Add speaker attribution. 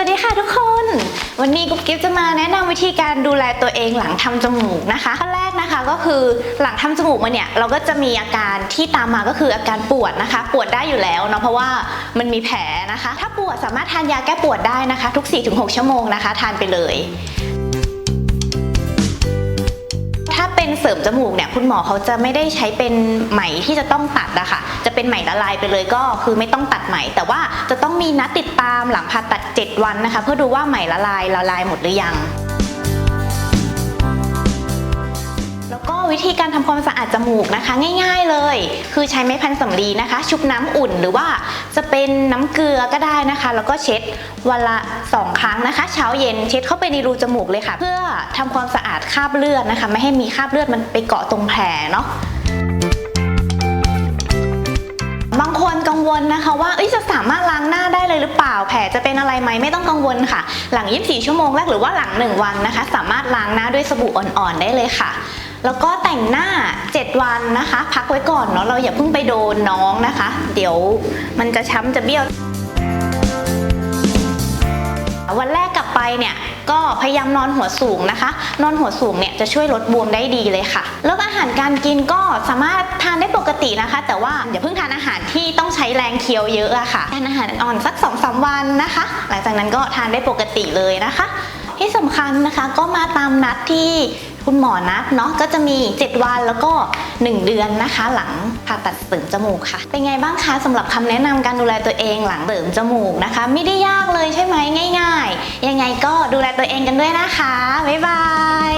Speaker 1: วัสดีค่ะทุกคน วันนี้กุ๊บกิ๊บจะมาแนะนำวิธีการดูแลตัวเองหลังทำจมูกนะคะขั้นแรกนะคะก็คือหลังทำจมูกมาเนี่ยเราก็จะมีอาการที่ตามมาก็คืออาการปวดนะคะ ปวดได้อยู่แล้วเนาะเพราะว่ามันมีแผลนะคะ ถ้าปวดสามารถทานยาแก้ปวดได้นะคะ ทุก 4-6 ชั่วโมงนะคะ ทานไปเลย เป็นเสริมจมูกเนี่ยคุณหมอเขาจะไม่ได้ใช้เป็นไหมที่จะต้องตัดอะค่ะจะเป็นไหมละลายไปเลยก็คือไม่ต้องตัดไหม แต่ว่าจะต้องมีนัดติดตามหลังผ่าตัด 7 วันนะคะ เพื่อดูว่าไหมละลายละลายหมดหรือยัง วิธีการทำความสะอาดจมูกนะคะ ง่ายๆเลย คือใช้ไม้พันสำลีนะคะ ชุบน้ำอุ่นหรือว่าจะเป็นน้ำเกลือก็ได้นะคะ แล้วก็เช็ดวันละ 2 ครั้งนะคะ เช้าเย็นเช็ดเข้าไปในรูจมูกเลยค่ะ เพื่อทำความสะอาดคราบเลือดนะคะ ไม่ให้มีคราบเลือดมันไปเกาะตรงแผลเนาะบางคนกังวลนะคะว่าจะสามารถล้างหน้าได้เลยหรือเปล่า แผลจะเป็นอะไรไหมไม่ต้องกังวลค่ะ หลัง 24 ชั่วโมงแรกหรือว่าหลัง 1 วันนะคะ สามารถล้างหน้าด้วยสบู่อ่อนๆได้เลยค่ะ แล้วก็แต่งหน้า 7 วันนะคะ พักไว้ก่อนเนาะเราอย่าเพิ่งไปโดนน้องนะคะ เดี๋ยวมันจะช้ำจะเบี้ยว วันแรกกลับไปเนี่ยก็พยายามนอนหัวสูงนะคะ นอนหัวสูงเนี่ยจะช่วยลดบวมได้ดีเลยค่ะ แล้วอาหารการกินก็สามารถทานได้ปกตินะคะ แต่ว่าอย่าเพิ่งทานอาหารที่ต้องใช้แรงเคี้ยวเยอะอะค่ะ ทานอาหารอ่อนสัก2อสวันนะคะ หลังจากนั้นก็ทานได้ปกติเลยนะคะ ที่สำคัญนะคะก็มาตามนัดที่ คุณหมอนัดเนาะก็จะมี 7 วันแล้วก็ 1 เดือนนะคะ หลังผ่าตัดเสริมจมูกค่ะ เป็นไงบ้างคะสำหรับคำแนะนำการดูแลตัวเองหลังเสริมจมูกนะคะ ไม่ได้ยากเลยใช่ไหมง่าย ๆ ยังไงก็ดูแลตัวเองกันด้วยนะคะ บ๊ายบาย